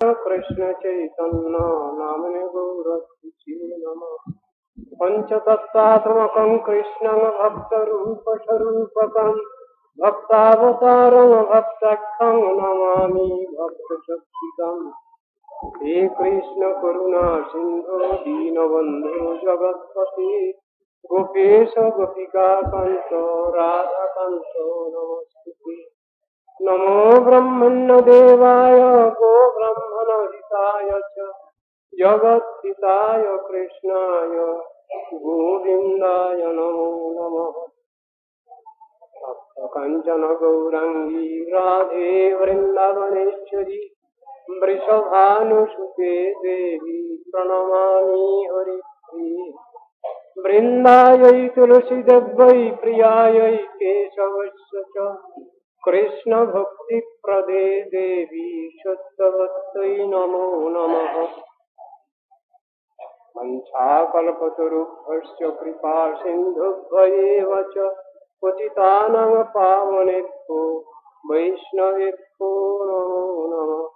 कृष्ण चैतन्य नामने गौरक्षे नमः पञ्चतत्त्वात्मकं कृष्णं भक्तरूपस्वरूपकं भक्तावतारं भक्तक्षं नमामि भक्तशक्तिकम् हे कृष्ण करुणा सिन्धो दीनबन्धो जगत्पते गोपेश गोपिका कान्त राधाकान्त नमस्ते नमो ब्रह्मण्यदेवाय गो ब्रह्मणहिताय च जगत्पिताय कृष्णाय गोविन्दाय नमो नमः काञ्चन गौरङ्गी राधे वृन्दावनेश्वरी वृषभानुसुते देवी प्रणमामि हरिप्रिये वृन्दायै तुलसीदेव्यै प्रियायै केशवस्य च कृष्णभक्तिप्रदे देवी सत्यवत्यै नमो नमः। वञ्चाकल्पतरुभ्यश्च कृपा सिन्धुभ्येव च पतितानां पावनेभ्यो नमो नमः।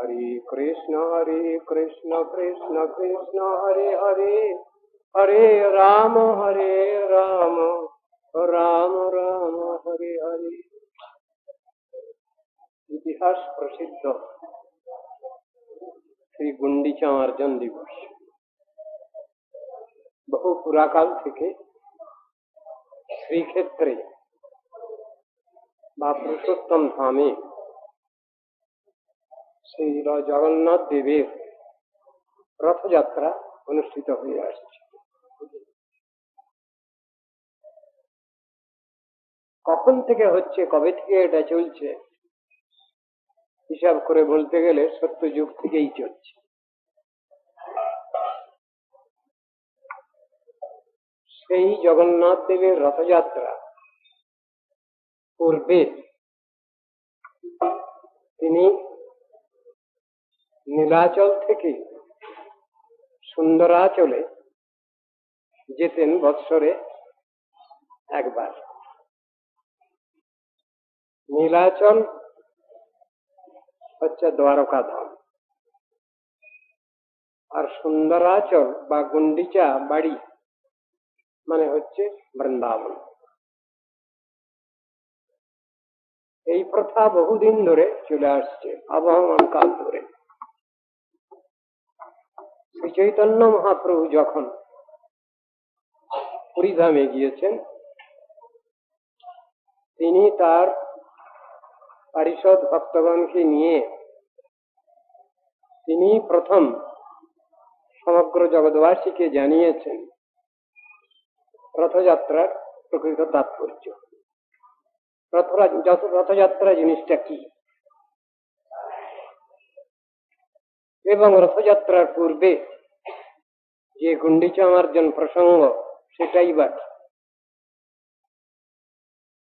हरे कृष्ण हरे कृष्ण कृष्ण कृष्ण, हरे हरे हरे राम हरे राम राम राम, हरे हरे। ইতিহাস প্রসিদ্ধ। শ্রী গুন্ডিচা অর্জন দিবস। বহু পুরাকাল থেকে শ্রীক্ষেত্রে বা পুরুষোত্তম ধামে শ্রী জগন্নাথ দেবের রথযাত্রা অনুষ্ঠিত হয়ে আসছে। কখন থেকে হচ্ছে, কবে থেকে এটা চলছে? হিসাব করে বলতে গেলে সত্য যুগ থেকেই চলছে। সেই জগন্নাথ দেবের রথযাত্রা পূর্বে তিনি নীলাচল থেকে সুন্দরাচলে যেতেন বৎসরে একবার। নীলাচল হচ্ছে দ্বারকা ধাম। আর সুন্দরাচল বা গুন্ডিচা বাড়ি মানে হচ্ছে বৃন্দাবন। এই প্রথা বহুদিন ধরে চলে আসছে, আবহমান কাল ধরে। শ্রী চৈতন্য মহাপ্রভু যখন পুরীধামে গিয়েছেন, তিনি তার পারিষদ ভক্তগণকে নিয়ে তিনি প্রথম সমগ্র জগৎবাসীকে জানিয়েছেন রথযাত্রার প্রকৃত তাৎপর্য। রথযাত্রা জিনিসটা কি? এবং রথযাত্রার পূর্বে যে গুন্ডিচা মার্জন প্রসঙ্গ, সেটাই বা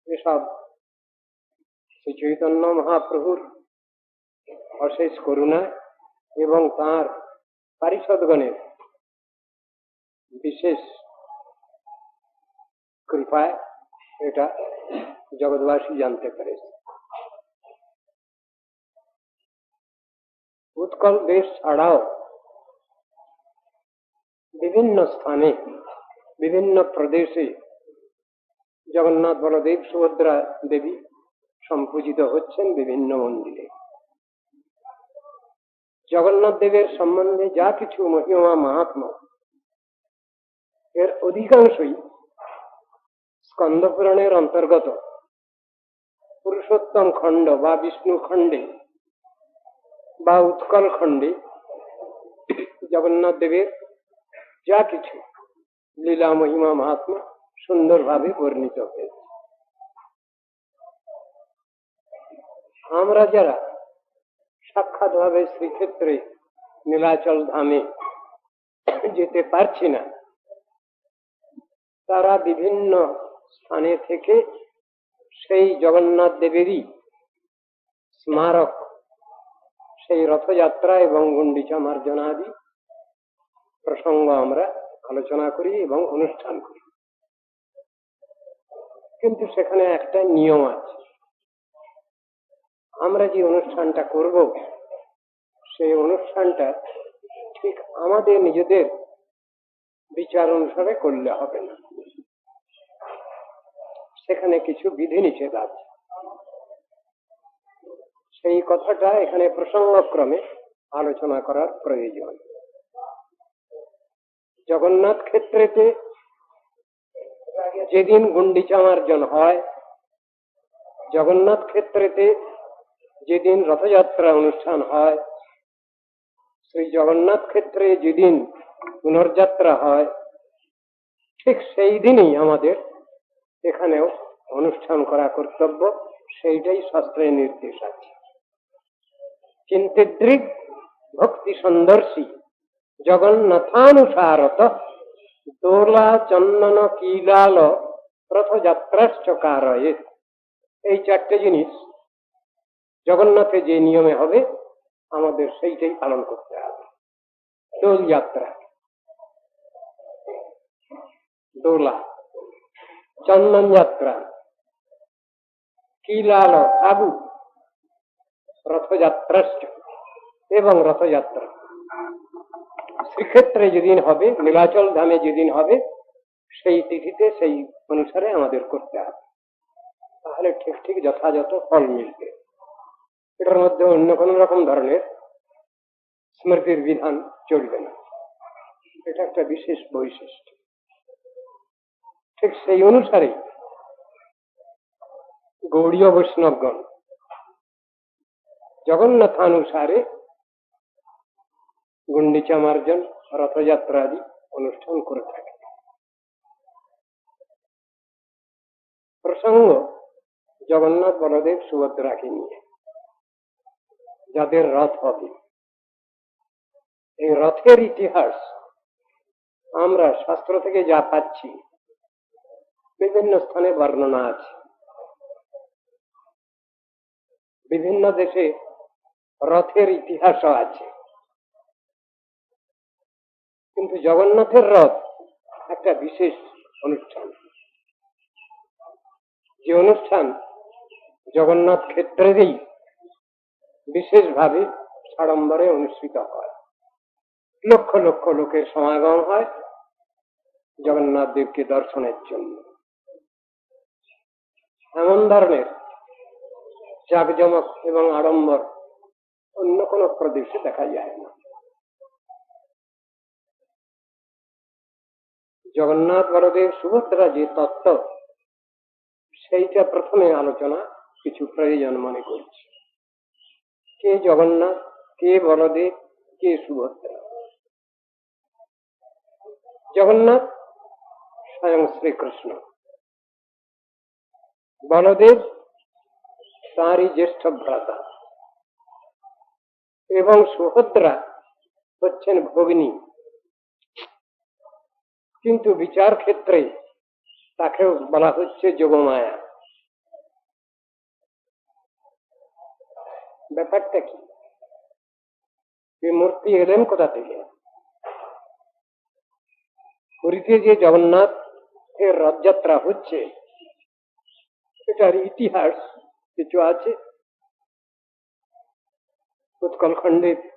এসব শ্রী চৈতন্য মহাপ্রভুর অশেষ করুণা এবং তাঁর পারিষদগণের বিশেষ কৃপায় এটা জগৎবাসী জানতে পেরেছে। উৎকল দেশ ছাড়াও বিভিন্ন স্থানে, বিভিন্ন প্রদেশে জগন্নাথ বলদেব সুভদ্রা দেবী সম্পূজিত হচ্ছেন বিভিন্ন মন্দিরে। জগন্নাথ দেবের সম্বন্ধে যা কিছু মহিমা মাহাত্মা, এর অধিকাংশই স্কন্দ পুরাণের অন্তর্গত। পুরুষোত্তম খণ্ড বা বিষ্ণু খণ্ডে বা উৎকল খণ্ডে জগন্নাথ দেবের যা কিছু লীলা মহিমা মহাত্মা সুন্দরভাবে বর্ণিত হয়েছে। আমরা যারা সাক্ষাৎ ভাবে শ্রীক্ষেত্রে নীলাচল ধামে যেতে পারছি না, তারা বিভিন্ন স্থানে থেকে সেই জগন্নাথ দেবেরই স্মারক, সেই রথযাত্রা এবং গুন্ডিচা মার্জনাদি প্রসঙ্গ আমরা আলোচনা করি এবং অনুষ্ঠান করি। কিন্তু সেখানে একটা নিয়ম আছে। আমরা যে অনুষ্ঠানটা করব, সেই অনুষ্ঠানটা ঠিক আমাদের নিজেদের বিচার অনুসারে করলে হবে না। সেখানে কিছু বিধিনিষেধ আছে। সেই কথাটা এখানে প্রসঙ্গক্রমে আলোচনা করার প্রয়োজন। জগন্নাথ ক্ষেত্রেতে যেদিন গুন্ডিচা মার্জন হয়, জগন্নাথ ক্ষেত্রেতে যেদিন রথযাত্রা অনুষ্ঠান হয়, সেই জগন্নাথ ক্ষেত্রে যেদিন পুনর্যাত্রা হয়, ঠিক সেই দিনই আমাদের এখানেও অনুষ্ঠান করা কর্তব্য, সেইটাই শাস্ত্রের নির্দেশ আছে। চিন্তিদ্রিক ভক্তি সন্দর্শী জগন্নাথানুসারত দোলা চন্দন কিলাল রথযাত্রাশ্চ কারয়েত এই চারটে জিনিস জগন্নাথে যে নিয়মে হবে, আমাদের সেইটাই পালন করতে হবে। দোল যাত্রা। দোলা। চন্দন যাত্রা। কিলাল সাবু রথযাত্রাশ্চ এবং রথযাত্রা। শ্রীক্ষেত্রে যেদিন হবে, নীলাচল ধামে যেদিন হবে, সেই তিথিতে, সেই অনুসারে আমাদের করতে হবে। তাহলে ঠিক ঠিক যথাযথ ফল মিলবে। এটার মধ্যে অন্য কোন রকম ধরনের স্মৃতির বিধান চলবে না। এটা একটা বিশেষ বৈশিষ্ট্য। ঠিক সেই অনুসারে গৌড়ীয় বৈষ্ণবগণ জগন্নাথানুসারে গুন্ডিচা মার্জন রথযাত্রা আদি অনুষ্ঠান করে থাকে। প্রসঙ্গ জগন্নাথ বলদেব সুভদ্রাকে নিয়ে। যাদের রথ হবে। এই রথের ইতিহাস আমরা শাস্ত্র থেকে যা পাচ্ছি, বিভিন্ন স্থানে বর্ণনা আছে। বিভিন্ন দেশে রথের ইতিহাসও আছে। কিন্তু জগন্নাথের রথ একটা বিশেষ অনুষ্ঠান। যে অনুষ্ঠান জগন্নাথ ক্ষেত্রেরই বিশেষভাবে সাড়ম্বরে অনুষ্ঠিত হয়। লক্ষ লক্ষ লোকের সমাগম হয় জগন্নাথ দেবকে দর্শনের জন্য। এমন ধরনের জাকজমক এবং আড়ম্বর অন্য কোন প্রদেশে দেখা যায় না। জগন্নাথ বলদেব সুভদ্রা যে তত্ত্ব, সেইটা প্রথমে আলোচনা কিছু প্রয়োজন মনে করছি। কে জগন্নাথ, কে বলদেব, কে সুভদ্রা? জগন্নাথ স্বয়ং শ্রীকৃষ্ণ। বলদেব তাঁরই জ্যেষ্ঠ ভ্রাতা এবং সুভদ্রা হচ্ছেন ভগিনী। কিন্তু বিচার ক্ষেত্রে তাকেও বলা হচ্ছে যোগমায়া। ব্যাপারটা কি? এই মূর্তি এলেন কোথা থেকে? পুরীতে যে জগন্নাথ এর রথযাত্রা হচ্ছে, এটার ইতিহাস কিছু আছে? উৎকল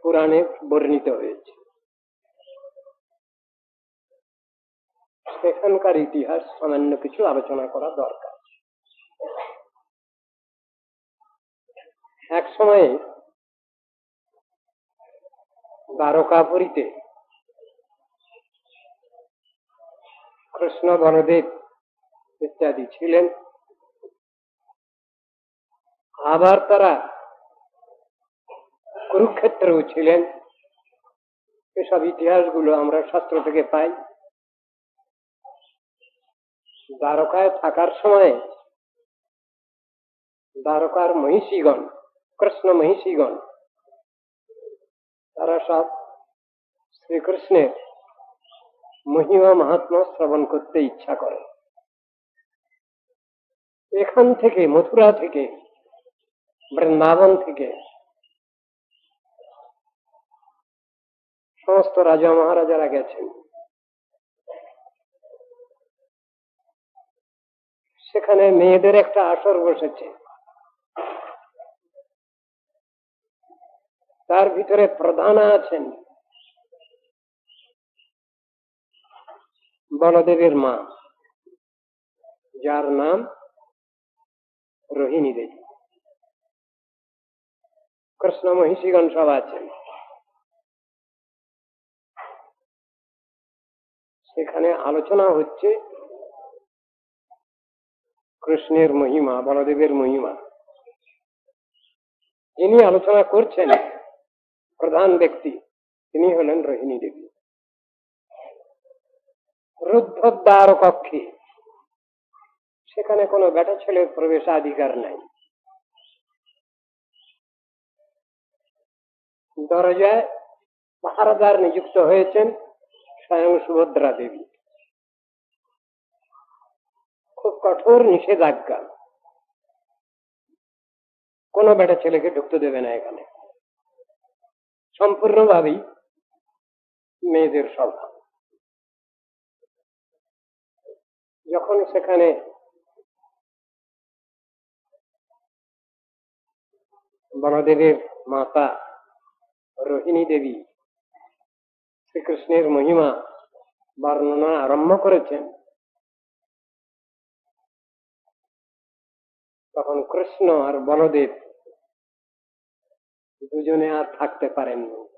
পুরাণে বর্ণিত হয়েছে। সেখানকার ইতিহাস সামান্য কিছু আলোচনা করা দরকার। এক সময়ে দ্বারকা দ্বারকাপুরীতে কৃষ্ণ বলদেব ইত্যাদি ছিলেন। আবার তারা কুরুক্ষেত্রেও ছিলেন। এসব ইতিহাসগুলো আমরা শাস্ত্র থেকে পাই। দ্বারকায় থাকার সময় দ্বারকার মহিষীগণ কৃষ্ণ মহিষীগণ। তারা সব শ্রীকৃষ্ণের মহিমা মাহাত্মা শ্রবণ করতে ইচ্ছা করে। এখান থেকে, মথুরা থেকে, বৃন্দাবন থেকে সমস্ত রাজা মহারাজারা গেছেন। সেখানে মেয়েদের একটা আসর বসেছে। তার ভিতরে প্রধান আছেন বলদেবের মা, যার নাম রোহিণী দেবী। কৃষ্ণ মহিষীগণ সব আছেন। সেখানে আলোচনা হচ্ছে কৃষ্ণের মহিমা বলদেবের মহিমা। যিনি আলোচনা করছেন প্রধান ব্যক্তি, তিনি হলেন রোহিণী দেবী। রুদ্ধদ্বার কক্ষে, সেখানে কোনো বেটা ছেলের প্রবেশাধিকার নাই। দরজায় পাহারাদার নিযুক্ত হয়েছেন স্বয়ং সুভদ্রা দেবী। খুব কঠোর নিষেধাজ্ঞা। কোনো বেটা ছেলেকে ঢুকতে দেবে না এখানে। সম্পূর্ণভাবেই মেয়েদের স্বভাব। যখন সেখানে বনদেবের মাতা রোহিণী দেবী শ্রীকৃষ্ণের মহিমা বর্ণনা আরম্ভ করেছেন, তখন কৃষ্ণ আর বলদেব দুজনে আর থাকতে পারেননি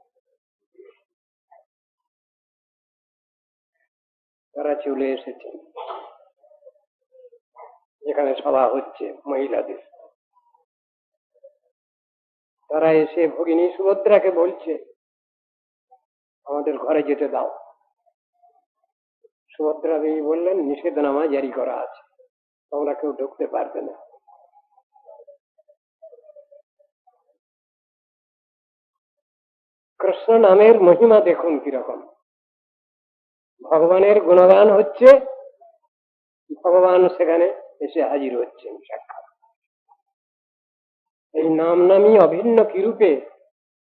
তারা চলে এসেছেন। যেখানে সভা হচ্ছে মহিলাদের। তারা এসে ভগিনী সুভদ্রাকে বলছে, আমাদের ঘরে যেতে দাও। সুভদ্রা দেবী বললেন, নিষেধনামা জারি করা আছে। তোমরা কেউ ঢুকতে পারবে না। কৃষ্ণ নামের মহিমা দেখুন কীরকম। ভগবানের গুণগান হচ্ছে, ভগবান সেখানে এসে হাজির হচ্ছেন সাক্ষাৎ। এই নাম নামই অভিন্ন কিরূপে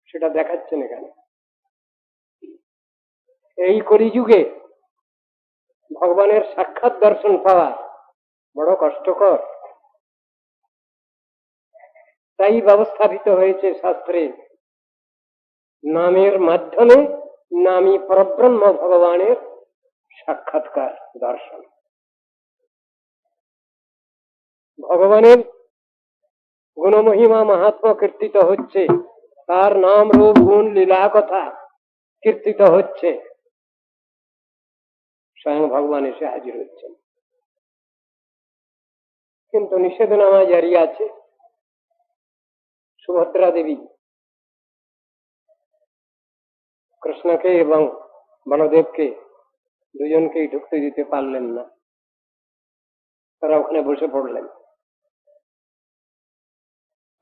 সেটা দেখাচ্ছেন এখানে। এই কলিযুগে ভগবানের সাক্ষাৎ দর্শন পাওয়া বড় কষ্টকর। তাই ব্যবস্থাপিত হয়েছে শাস্ত্রে নামের মাধ্যমে নামী পরব্রহ্ম ভগবানের সাক্ষাৎকার, দর্শন। ভগবানের গুণমহিমা মাহাত্ম কীর্তিত হচ্ছে, তার নাম, রূপ, গুণ, লীলা, কথা কীর্তিত হচ্ছে। স্বয়ং ভগবান এসে হাজির হচ্ছেন। কিন্তু নিষেধনামা জারি আছে। সুভদ্রা দেবী কৃষ্ণকে এবং বলদেবকে দুজনকেই ঢুকতে দিতে পারলেন না। তারা ওখানে বসে পড়লেন।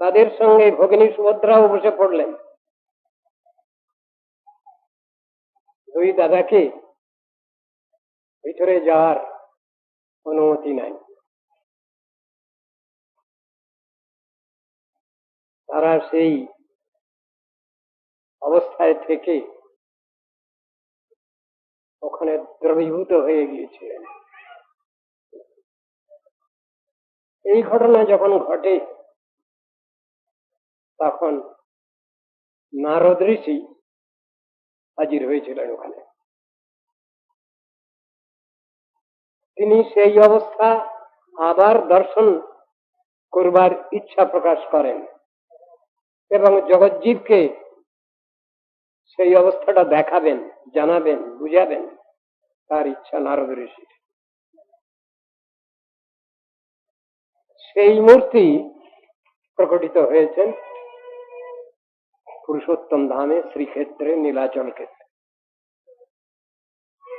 তাদের সঙ্গে ভগিনী সুভদ্রাও বসে পড়লেন। দুই দাদাকে ভিতরে যাওয়ার অনুমতি নাই। তারা সেই অবস্থায় থেকে ওখানে দ্রবীভূত হয়ে গিয়েছিলেন। এই ঘটনা যখন ঘটে, তখন নারদ ঋষি হাজির হয়েছিলেন ওখানে। তিনি সেই অবস্থা আবার দর্শন করবার ইচ্ছা প্রকাশ করেন এবং জগজ্জীবকে সেই অবস্থাটা দেখাবেন, জানাবেন, বুঝাবেন। তার ইচ্ছা নারদ ঋষির। সেই মূর্তি প্রকটিত হয়েছেন পুরুষোত্তম ধামে শ্রীক্ষেত্রে, নীলাচল ক্ষেত্রে।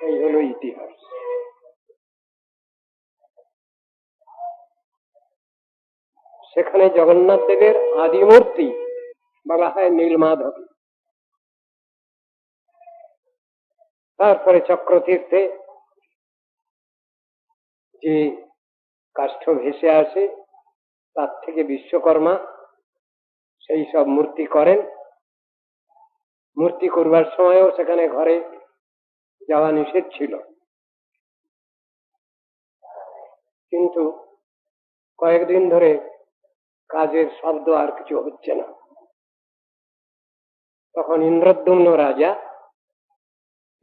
এই হলো ইতিহাস। সেখানে জগন্নাথ দেবের আদি মূর্তি বলা হয় নীলমাধবী। তারপরে চক্রতীর্থে যে কাষ্ঠ ভেসে আসে, তার থেকে বিশ্বকর্মা সেই সব মূর্তি করেন। মূর্তি করবার সময়ও সেখানে ঘরে যাওয়া নিষেধ ছিল। কিন্তু কয়েকদিন ধরে কাজের শব্দ আর কিছু হচ্ছে না। তখন ইন্দ্রদ্যুম্ন রাজা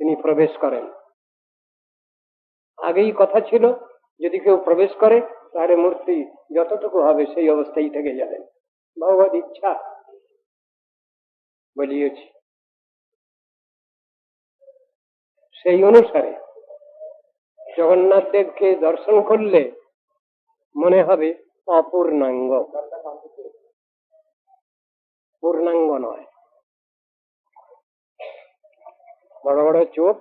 তিনি প্রবেশ করেন। আগেই কথা ছিল, যদি কেউ প্রবেশ করে, তাহলে মূর্তি যতটুকু হবে সেই অবস্থায় থেকে যাবেন ভগবত ইচ্ছা। বলিয়েছি। সেই অনুসারে জগন্নাথ দেবকে দর্শন করলে মনে হবে অপূর্ণাঙ্গ। পূর্ণাঙ্গ নয়। বড় বড় চোখ।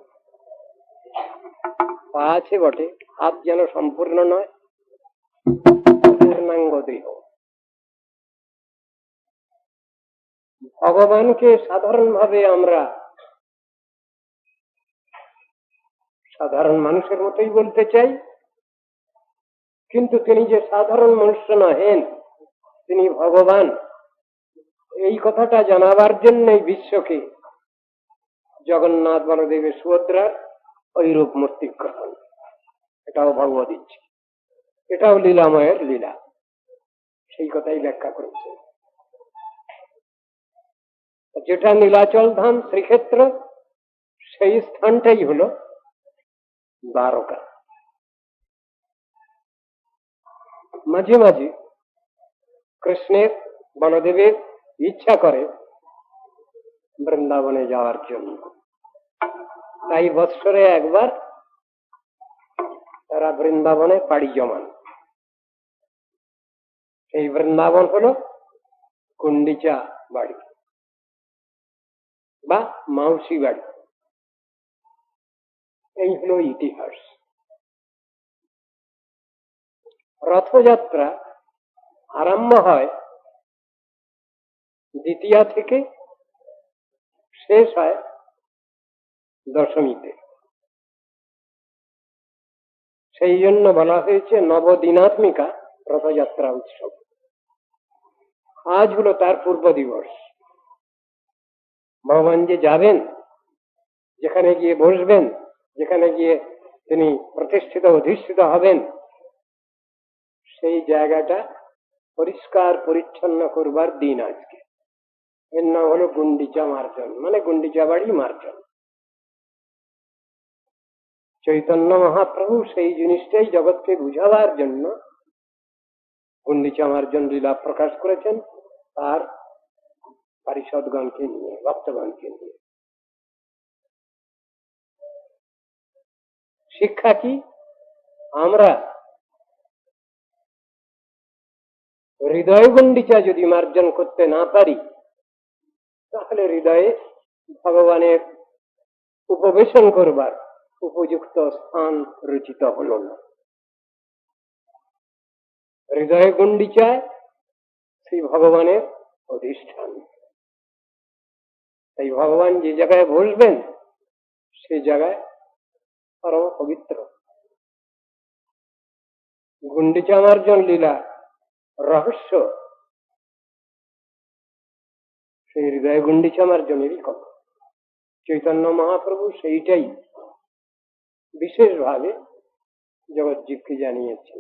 পা আছে বটে, হাত যেন সম্পূর্ণ নয়, পূর্ণাঙ্গ দেহ। ভগবানকে সাধারণভাবে আমরা সাধারণ মানুষের মতোই বলতে চাই, কিন্তু তিনি যে সাধারণ মনুষ্য নহেন, তিনি ভগবান। এই কথাটা জানাবার জন্যই বিশ্বকে জগন্নাথ বলদেবের সুভদ্রার ওই রূপ মূর্তি গ্রহণ এটাও ভগবত ইচ্ছে। এটাও লীলাময়ের লীলা। সেই কথাই ব্যাখ্যা করেছে। যেটা নীলাচল ধাম শ্রীক্ষেত্র, সেই স্থানটাই হলো দ্বারকা। মাঝে মাঝে কৃষ্ণের বনদেবের ইচ্ছা করে বৃন্দাবনে যাওয়ার জন্য। তাই বৎসরে একবার তারা বৃন্দাবনে পাড়ি জমান। এই বৃন্দাবন হলো কুন্ডিচা বাড়ি বা মাউসি বাড়ি। এই হলো ইতিহাস। রথযাত্রা আরম্ভ হয় দ্বিতীয়া থেকে শেষ হয় দশমীতে। সেই জন্য বলা হয়েছে নবদিনাত্মিকা রথযাত্রা উৎসব। আজ হলো তার পূর্ব দিবস। ভগবান যে যাবেন, যেখানে গিয়ে বসবেন, যেখানে গিয়ে তিনি প্রতিষ্ঠিত, অধিষ্ঠিত হবেন, সেই জায়গাটা পরিষ্কার, পরিচ্ছন্ন করবার দিন আজকে। এর নাম হলো গুন্ডিচা মার্জন মানে গুন্ডিচা বাড়ি মার্জন। চৈতন্য মহাপ্রভু সেই জিনিসটাই জগৎকে বুঝাবার জন্য গুন্ডিচা মার্জন লীলা প্রকাশ করেছেন তার পারিষদগণকে নিয়ে, ভক্তগণকে নিয়ে। শিক্ষা কি? আমরা হৃদয় গুন্ডিচা যদি মার্জন করতে না পারি তাহলে হৃদয়ে ভগবানের উপবেশন করবার উপযুক্ত স্থান রচিত হল না। হৃদয় গণ্ডিচায় শ্রী ভগবানের অধিষ্ঠান। তাই ভগবান যে জায়গায় বসবেন সে জায়গায় পরম পবিত্র। গুন্ডিচা মার্জন লীলা, রহস্য সেই হৃদয় গুন্ডিচা মার্জনেরই কথা চৈতন্য মহাপ্রভু সেইটাই বিশেষভাবে জগৎজীবকে জানিয়েছেন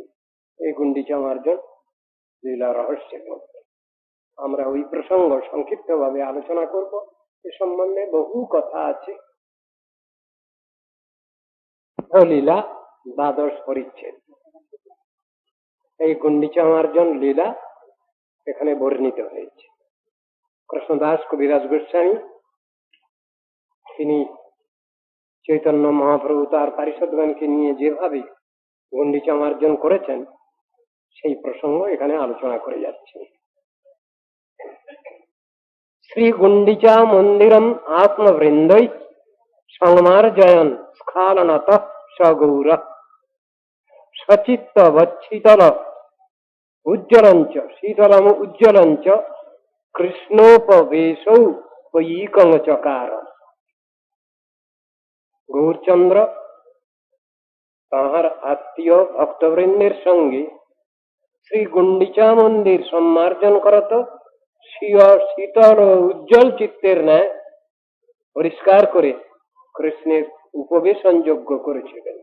এই গুন্ডিচা মার্জন লীলা রহস্যের মধ্যে আমরা ওই প্রসঙ্গ সংক্ষিপ্ত ভাবে আলোচনা করব, এ সম্বন্ধে বহু কথা আছে। লীলা দ্বাদশ পরিচ্ছেদ। এই গুন্ডিচা মার্জন লীলা এখানে বর্ণিত হয়েছে। কৃষ্ণদাস কবিরাজ গোস্বামী তিনি চৈতন্য মহাপ্রভু তার পারিষদগণকে নিয়ে যেভাবে গুন্ডিচা মার্জন করেছেন, সেই প্রসঙ্গ এখানে আলোচনা করে যাচ্ছে। শ্রী গুন্ডিচা মন্দিরম আত্মবৃন্দৈ সংমার্জয়ন স্খালনত সগৌর। সচিত্ত বচ্ছিতল উজ্জ্বলঞ্চ, শীতলম উজ্জ্বলঞ্চ কৃষ্ণোপবেশৌ চকার গৌরচন্দ্র তাহার আত্মীয় ভক্তবৃন্দের সঙ্গে শ্রী গুন্ডিচা মন্দির সম্মার্জন করত শীতল ও উজ্জ্বল চিত্তের ন্যায় পরিষ্কার করে কৃষ্ণের উপবেশন যোগ্য করেছিলেন।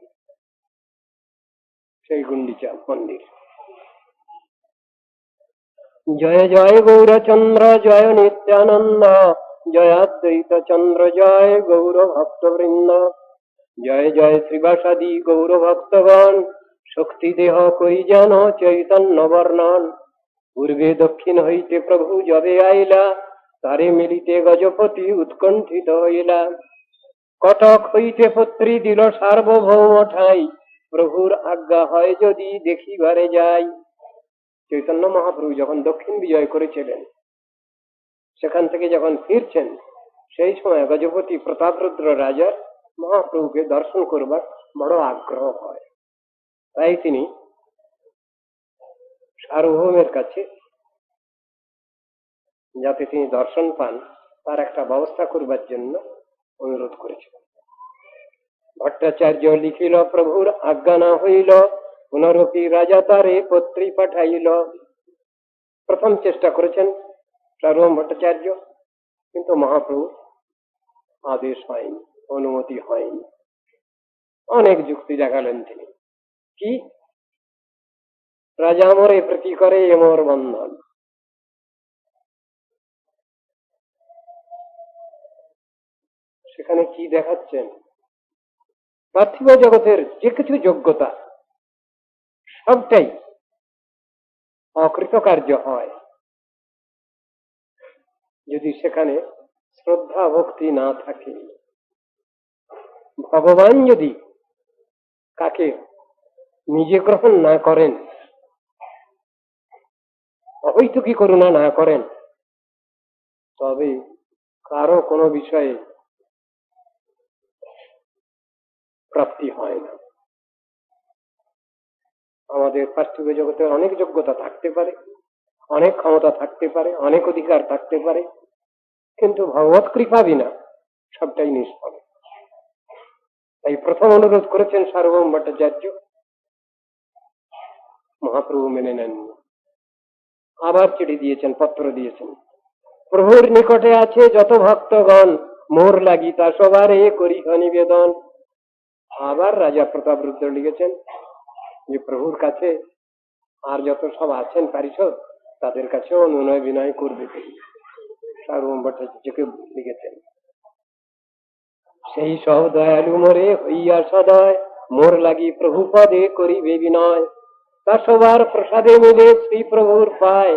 সেই গুন্ডিচা মন্দির জয় জয় গৌরচন্দ্র জয় নিত্যানন্দ। জয়াদ্বৈত চন্দ্র, জয় গৌর ভক্তবৃন্দ। জয় জয় শ্রীবাসাদি গৌর ভক্তগণ। শক্তি দেহ করি যেন চৈতন্য বর্ণন। পূর্বে দক্ষিণ হইতে প্রভু যবে আইলা, তারে মিলিতে গজপতি উৎকণ্ঠিত হইলা। কটক হইতে পত্রী দিল সার্বভৌম ঠাই। প্রভুর আজ্ঞা হয় যদি দেখিবারে যাই। চৈতন্য মহাপ্রভু যখন দক্ষিণ বিজয় করেছিলেন, সেখান থেকে যখন ফিরছেন, সেই সময় গজপতি প্রতাপরুদ্র রাজার মহাপ্রভুকে দর্শন করবার বড় আগ্রহ হয়। তাই তিনি সার্বভৌমের কাছে যাতে তিনি দর্শন পান, তার একটা ব্যবস্থা করবার জন্য অনুরোধ করেছিলেন। ভট্টাচার্য লিখিল, প্রভুর আজ্ঞা না হইল পুনরপি রাজা তারে পত্রী পাঠাইল। প্রথম চেষ্টা করেছেন সার্বভৌম ভট্টাচার্য, কিন্তু মহাপ্রভু আদেশ হয়নি, অনুমতি হয়নি। অনেক যুক্তি দেখালেন তিনি। কি? রাজা মরে প্রতি করে এমর বন্ধন। সেখানে কি দেখাচ্ছেন? পার্থিব জগতের যে কিছু যোগ্যতা সবটাই অকৃতকার্য হয়। যদি সেখানে শ্রদ্ধা ভক্তি না থাকে, ভগবান যদি কাকে নিজে গ্রহণ না করেন অহৈতুকী করুণা না করেন, তবে কারও কোনো বিষয়ে প্রাপ্তি হয় না। আমাদের পার্থিব জগতে অনেক যোগ্যতা থাকতে পারে, অনেক ক্ষমতা থাকতে পারে, অনেক অধিকার থাকতে পারে, কিন্তু ভগবত কৃপা বিনা সবটাই নিষ্ফল। তাই প্রথম অনুরোধ করেছেন সার্বভৌম ভট্টাচার্য, মহাপ্রভু মেনে নেননি আবার চিঠি দিয়েছেন, পত্র দিয়েছেন। প্রভুর নিকটে আছে যত ভক্তগণ, মোর লাগি তা সবারে করিহ নিবেদন। আবার রাজা প্রতাপ রুদ্র লিখেছেন যে প্রভুর কাছে আর যত সব আছেন পারিষদ, তাদের কাছেও অনুনয় বিনয় করবে তিনি। সার্বভৌম ভট্টাচার্যকে লিখেছেন, সেই সব দয়ালু মোরে হইয়া সদয়, মোর লাগি প্রভু পদে করিবে বিনয়। তা সবার প্রসাদে মিলে শ্রী প্রভুর পায়।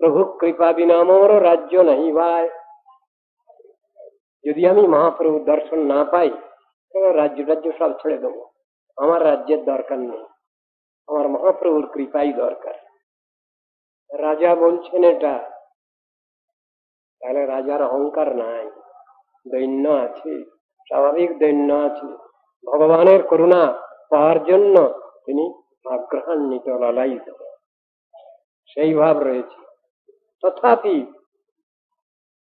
প্রভু কৃপা বিনা মোর রাজ্য নাহি ভাই যদি আমি মহাপ্রভু দর্শন না পাই রাজ্য রাজ্য সব ছেড়ে দেবো। আমার রাজ্যের দরকার নেই। আমার মহাপ্রভুর কৃপাই দরকার। রাজা বলছেন এটা। তাহলে রাজার অহংকার নাই। দৈন্য আছে, স্বাভাবিক দৈন্য আছে। ভগবানের করুণা পাওয়ার জন্য তিনি আগ্রহান্বিত, লালায়িত। সেই ভাব রয়েছে। তথাপি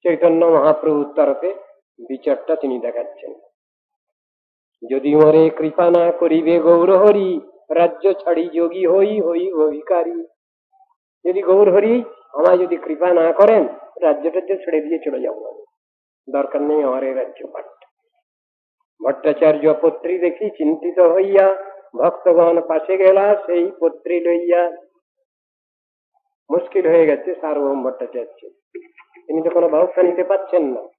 চৈতন্য মহাপ্রভুর তরফে বিচারটা তিনি দেখাচ্ছেন। যদি মরে কৃপা না করিবে গৌরহরি, রাজ্য ছাড়ি যোগী হই হই অভিকারী। যদি গৌরহরি, আমায় যদি কৃপা না করেন রাজ্য টাজ্য ছেড়ে দিয়ে চলে যাব দরকার নেই আমার এই রাজ্য পাঠ। ভট্টাচার্য পত্রী দেখি চিন্তিত হইয়া, ভক্তগণ পাশে গেলা, সেই পত্রী লইয়া। মুশকিল হয়ে গেছে সার্বভৌম ভট্টাচার্য। তিনি তো কোনো ব্যবস্থা নিতে পারছেন না।